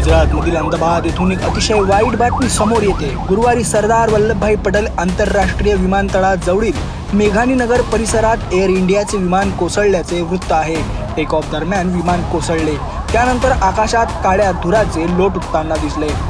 गुजरातमधील अहमदाबाद येथून एक अतिशय वाईट बातमी समोर येते. गुरुवारी सरदार वल्लभभाई पटेल आंतरराष्ट्रीय विमानतळाजवळील मेघानी नगर परिसरात एअर इंडियाचे विमान कोसळल्याचे वृत्त आहे. टेक ऑफ दरम्यान विमान कोसळले. त्यानंतर आकाशात काळ्या धुराचे लोट उठताना दिसले.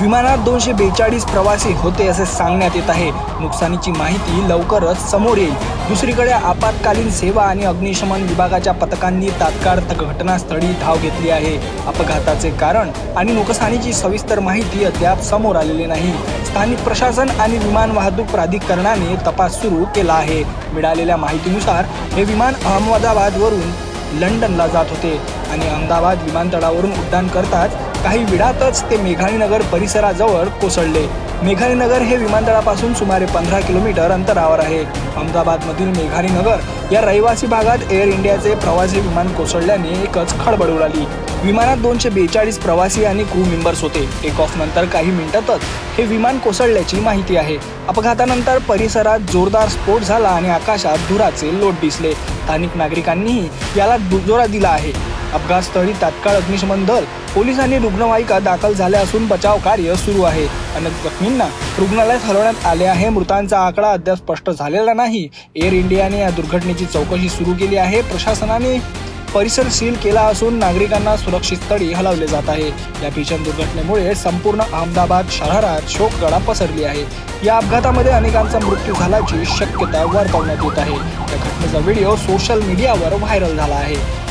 विमानात दोनशे बेचाळीस प्रवासी होते असे सांगण्यात येत आहे. नुकसानीची माहिती लवकरच समोर येईल. दुसरीकडे आपत्कालीन सेवा आणि अग्निशमन विभागाच्या पथकांनी तात्काळ घटनास्थळी धाव घेतली आहे. अपघाताचे कारण आणि नुकसानीची सविस्तर माहिती अद्याप समोर आलेली नाही. स्थानिक प्रशासन आणि विमान वाहतूक प्राधिकरणाने तपास सुरू केला आहे. मिळालेल्या माहितीनुसार हे विमान अहमदाबादवरून लंडनला जात होते आणि अहमदाबाद विमानतळावरून उड्डाण करताच काही वेळातच ते मेघाणीनगर परिसराजवळ कोसळले. मेघाणीनगर हे विमानतळापासून सुमारे पंधरा किलोमीटर अंतरावर आहे. अहमदाबादमधील मेघाणीनगर या रहिवासी भागात एअर इंडियाचे प्रवासी विमान कोसळल्याने एकच खळबळ उडाली. विमानात दोनशे बेचाळीस प्रवासी आणि क्रू मेंबर्स होते. टेक ऑफ नंतर काही मिनिटातच हे विमान कोसळल्याची माहिती आहे. अपघातानंतर परिसरात जोरदार स्फोट झाला आणि आकाशात धुराचे लोट दिसले. स्थानिक नागरिकांनीही याला दुजोरा दिला आहे. अपघातस्थळी तात्काळ अग्निशमन दल पोलीस आणि रुग्णवाहिका दाखल झाल्या असून बचाव कार्य सुरू आहे. अनेक जखमींना रुग्णालयात हलवण्यात आले आहे. मृतांचा आकडा अद्याप स्पष्ट झालेला नाही. एअर इंडियाने या दुर्घटने दुर्घटनेची चौकशी सुरू केली आहे. प्रशासनाने परिसर सील केला असून नागरिकांना सुरक्षित स्थळी हलवले जात आहे. या भीषण दुर्घटनेमुळे संपूर्ण अहमदाबाद शहरात शोकगळा पसरली आहे. या अपघातामध्ये अनेकांचा मृत्यू झाल्याची शक्यता वर्तवण्यात येत आहे. या घटनेचा व्हिडिओ सोशल मीडियावर व्हायरल झाला आहे.